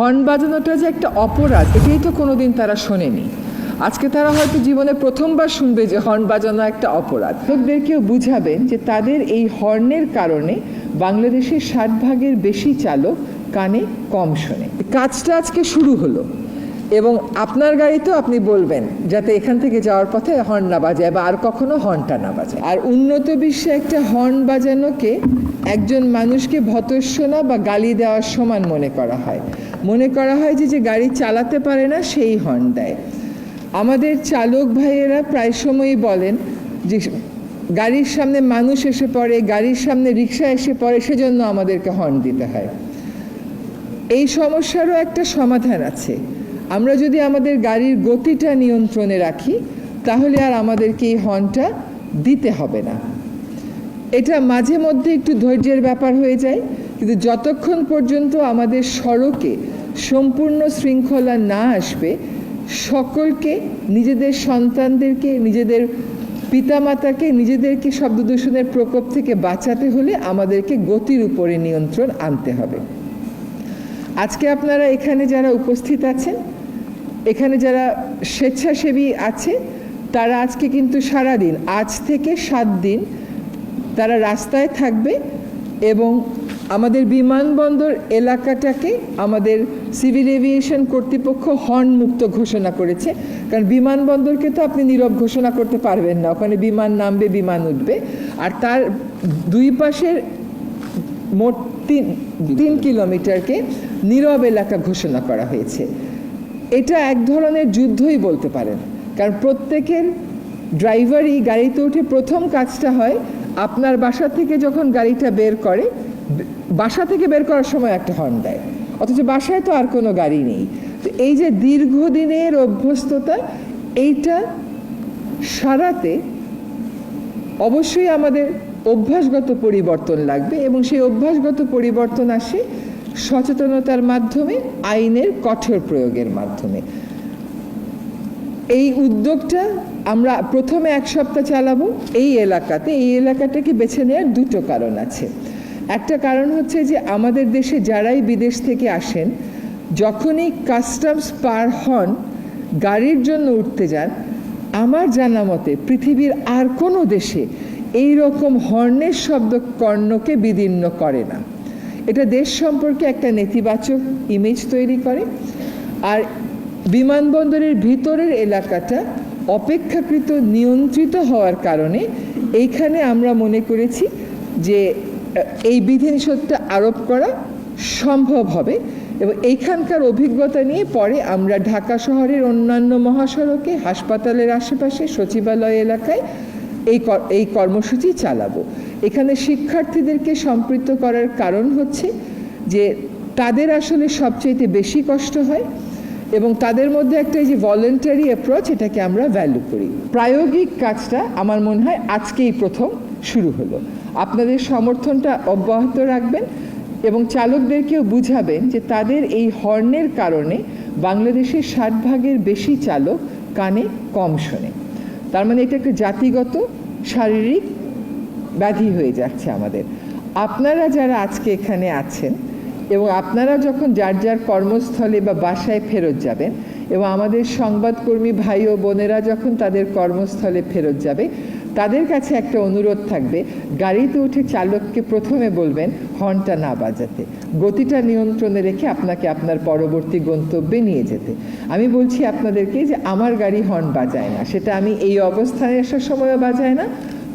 Horn বাজানোটা যে একটা অপরাধ, এটাই তো কোনোদিন তারা শোনেনি। আজকে তারা হয়তো জীবনে প্রথমবার শুনবে যে হর্ন বাজানো একটা অপরাধ। লোকদেরকেও বুঝাবেন যে তাদের এই হর্নের কারণে বাংলাদেশের ষাট ভাগের বেশি চালক কানে কম শোনে। কাজটা আজকে শুরু হলো। এবং আপনার গাড়িতেও আপনি বলবেন, যাতে এখান থেকে যাওয়ার পথে হর্ন না বাজায় বা আর কখনো হর্নটা না বাজায়। আর উন্নত বিশ্বে একটা হর্ন বাজানোকে একজন মানুষকে ভতস্বনা বা গালি দেওয়ার সমান মনে করা হয়। মনে করা হয় যে যে গাড়ি চালাতে পারে না, সেই হর্ন দেয়। আমাদের চালক ভাইয়েরা প্রায় সময়ই বলেন যে, গাড়ির সামনে মানুষ এসে পড়ে, গাড়ির সামনে রিক্সা এসে পড়ে, সেজন্য আমাদেরকে হর্ন দিতে হয়। এই সমস্যারও একটা সমাধান আছে। আমরা যদি আমাদের গাড়ির গতিটা নিয়ন্ত্রণে রাখি, তাহলে আর আমাদেরকে এই হর্নটা দিতে হবে না। এটা মাঝে মধ্যে একটু ধৈর্যের ব্যাপার হয়ে যায়, কিন্তু যতক্ষণ পর্যন্ত আমাদের সড়কে সম্পূর্ণ শৃঙ্খলা না আসবে, সকলকে, নিজেদের সন্তানদেরকে, নিজেদের পিতামাতাকে, নিজেদেরকে শব্দ দূষণের প্রকোপ থেকে বাঁচাতে হলে আমাদেরকে গতির উপরে নিয়ন্ত্রণ আনতে হবে। আজকে আপনারা এখানে যারা উপস্থিত আছেন এখানে যারা স্বেচ্ছাসেবী আছে তারা আজকে কিন্তু সারা দিন আজ থেকে সাত দিন তারা রাস্তায় থাকবে এবং আমাদের বিমানবন্দর এলাকাটাকে আমাদের সিভিল এভিয়েশন কর্তৃপক্ষ হর্ন মুক্ত ঘোষণা করেছে। কারণ বিমানবন্দরকে তো আপনি নীরব ঘোষণা করতে পারবেন না ওখানে বিমান নামবে বিমান উঠবে। আর তার দুই পাশের মোট তিন তিন কিলোমিটারকে নীরব এলাকা ঘোষণা করা হয়েছে। এটা এক ধরনের যুদ্ধই বলতে পারেন। কারণ প্রত্যেকের ড্রাইভারই গাড়িতে উঠে প্রথম কাজটা হয়, আপনার বাসা থেকে যখন গাড়িটা বের করে, বাসা থেকে বের করার সময় একটা হর্ন দেয়। অথচ বাসায় তো আর কোনো গাড়ি নেই। তো এই যে দীর্ঘদিনের অভ্যস্ততা, এইটা সারাতে অবশ্যই আমাদের অভ্যাসগত পরিবর্তন লাগবে এবং সেই অভ্যাসগত পরিবর্তন আসে সচেতনতার মাধ্যমে, আইনের কঠোর প্রয়োগের মাধ্যমে। এই উদ্যোগটা আমরা প্রথমে এক সপ্তাহ চালাবো। এই এলাকাতে, এই এলাকাটাকে বেছে নেওয়ার দুটো কারণ আছে। একটা কারণ হচ্ছে যে, আমাদের দেশে যারাই বিদেশ থেকে আসেন, যখনই কাস্টমস পার হন, গাড়ির জন্য উঠতে যান, আমার জানা মতে পৃথিবীর আর কোনো দেশে এই রকম হর্নের শব্দ কর্ণকে বিদীর্ণ করে না। এটা দেশ সম্পর্কে একটা নেতিবাচক ইমেজ তৈরি করে। আর বিমানবন্দরের ভিতরের এলাকাটা অপেক্ষাকৃত নিয়ন্ত্রিত হওয়ার কারণে এইখানে আমরা মনে করেছি যে এই বিধিনিষেধটা আরোপ করা সম্ভব হবে এবং এইখানকার অভিজ্ঞতা নিয়ে পরে আমরা ঢাকা শহরের অন্যান্য মহাসড়কে, হাসপাতালের আশেপাশে, সচিবালয় এলাকায় এই এই কর্মসূচি চালাবো। এখানে শিক্ষার্থীদেরকে সম্পৃক্ত করার কারণ হচ্ছে যে তাদের আসলে সবচেয়ে বেশি কষ্ট হয় এবং তাদের মধ্যে একটা এই যে ভলেন্টারি অ্যাপ্রোচ এটাকে আমরা ভ্যালু করি। প্রায়োগিক কাজটা আমার মনে হয় আজকেই প্রথম শুরু হলো। আপনাদের সমর্থনটা অব্যাহত রাখবেন এবং চালকদেরকেও বুঝাবেন যে তাদের এই হর্নের কারণে বাংলাদেশের ষাট ভাগের বেশি চালক কানে কম শোনে। তার মানে এটা একটা জাতিগত, শারীরিক ব্যাধি হয়ে যাচ্ছে আমাদের। আপনারা যারা আজকে এখানে আছেন এবং আপনারা যখন যার যার কর্মস্থলে বা বাসায় ফেরত যাবেন এবং আমাদের সংবাদকর্মী ভাই ও বোনেরা যখন তাদের কর্মস্থলে ফেরত যাবে তাদের কাছে একটা অনুরোধ থাকবে, গাড়িতে উঠে চালককে প্রথমে বলবেন, হর্নটা না বাজাতে। গতিটা নিয়ন্ত্রণে রেখে আপনাকে আপনার পরবর্তী গন্তব্যে নিয়ে যেতে। আমি বলছি আপনাদেরকে যে, আমার গাড়ি হর্ন বাজায় না। সেটা আমি এই অবস্থানে আসার সময়ও বাজায় না,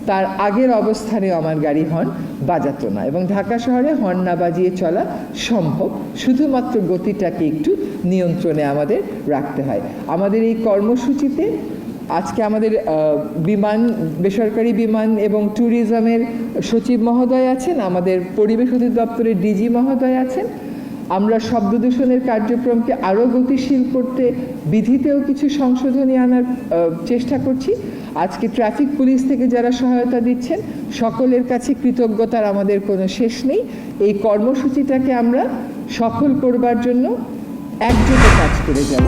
তার আগের অবস্থানেও আমার গাড়ি হর্ন বাজাতো না। এবং ঢাকা শহরে হর্ন না বাজিয়ে চলা সম্ভব, শুধুমাত্র গতিটাকে একটু নিয়ন্ত্রণে আমাদের রাখতে হয়। আমাদের এই কর্মসূচিতে আজকে আমাদের বিমান, বেসরকারি বিমান এবং ট্যুরিজমের সচিব মহোদয় আছেন, আমাদের পরিবেশ অধিদপ্তরের ডিজি মহোদয় আছেন। আমরা শব্দ দূষণের কার্যক্রমকে আরও গতিশীল করতে, বিধিতেও কিছু সংশোধনী আনার চেষ্টা করছি। আজকে ট্রাফিক পুলিশ থেকে যারা সহায়তা দিচ্ছেন, সকলের কাছে কৃতজ্ঞতার আমাদের কোনো শেষ নেই। এই কর্মসূচিটাকে আমরা সফল করবার জন্য একজোটে কাজ করে যাব।